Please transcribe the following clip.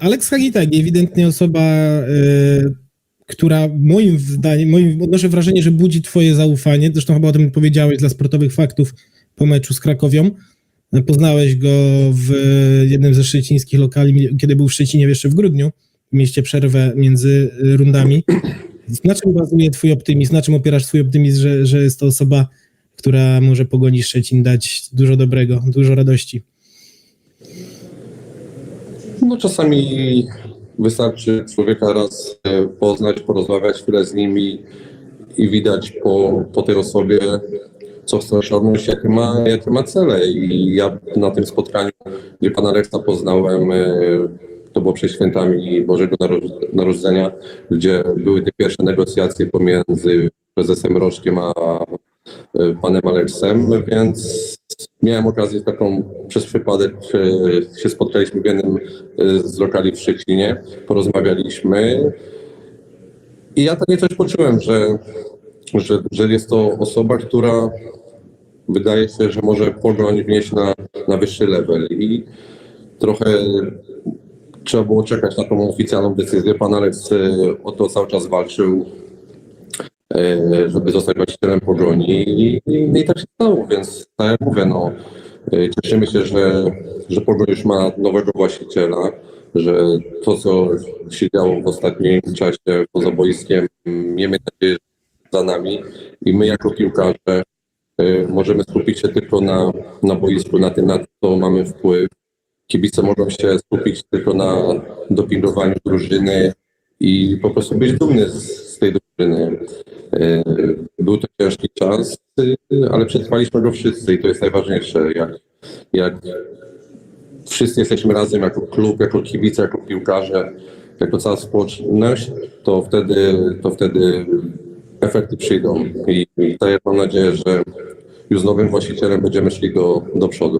Alex Hagitek, ewidentnie osoba, e, która moim zdaniem, moim, odnoszę wrażenie, że budzi twoje zaufanie. Zresztą chyba o tym powiedziałeś dla sportowych faktów po meczu z Krakowią. Poznałeś go w jednym ze szczecińskich lokali, kiedy był w Szczecinie jeszcze w grudniu. Mieście przerwę między rundami. Na czym bazuje twój optymizm? Na czym opierasz swój optymizm, że, że jest to osoba, która może pogoni Szczecin dać dużo dobrego, dużo radości? No czasami wystarczy człowieka raz e, poznać, porozmawiać chwilę z nimi i widać po, po tej osobie, co chce osiągnąć, jakie ma, jakie ma cele. I ja na tym spotkaniu, gdzie pana Reksa poznałem, e, to było przed świętami Bożego Naro- Narodzenia, gdzie były te pierwsze negocjacje pomiędzy prezesem Rożkiem a e, panem Aleksem, więc miałem okazję taką przez przypadek się spotkaliśmy w jednym e, z lokali w Szczecinie, porozmawialiśmy. I ja takie coś poczułem, że, że, że jest to osoba, która wydaje się, że może pogoń wnieść na, na wyższy level. I trochę trzeba było czekać na tą oficjalną decyzję. Pan Aleks e, o to cały czas walczył żeby zostać właścicielem pogoni i, i, i tak się stało, więc tak jak mówię, no, e, cieszymy się, że, że pogoń już ma nowego właściciela, że to, co się działo w ostatnim czasie poza boiskiem, miejmy nadzieję, za nami i my jako piłkarze e, możemy skupić się tylko na, na boisku, na tym, na co mamy wpływ. Kibice mogą się skupić tylko na dopingowaniu drużyny i po prostu być dumny z, z tej drużyny. E, Był to ciężki czas, e, ale przetrwaliśmy go wszyscy i to jest najważniejsze. Jak, jak wszyscy jesteśmy razem jako klub, jako kibice, jako piłkarze, jako cała społeczność, to wtedy, to wtedy efekty przyjdą. I, i jak mam nadzieję, że już z nowym właścicielem będziemy szli do, do przodu.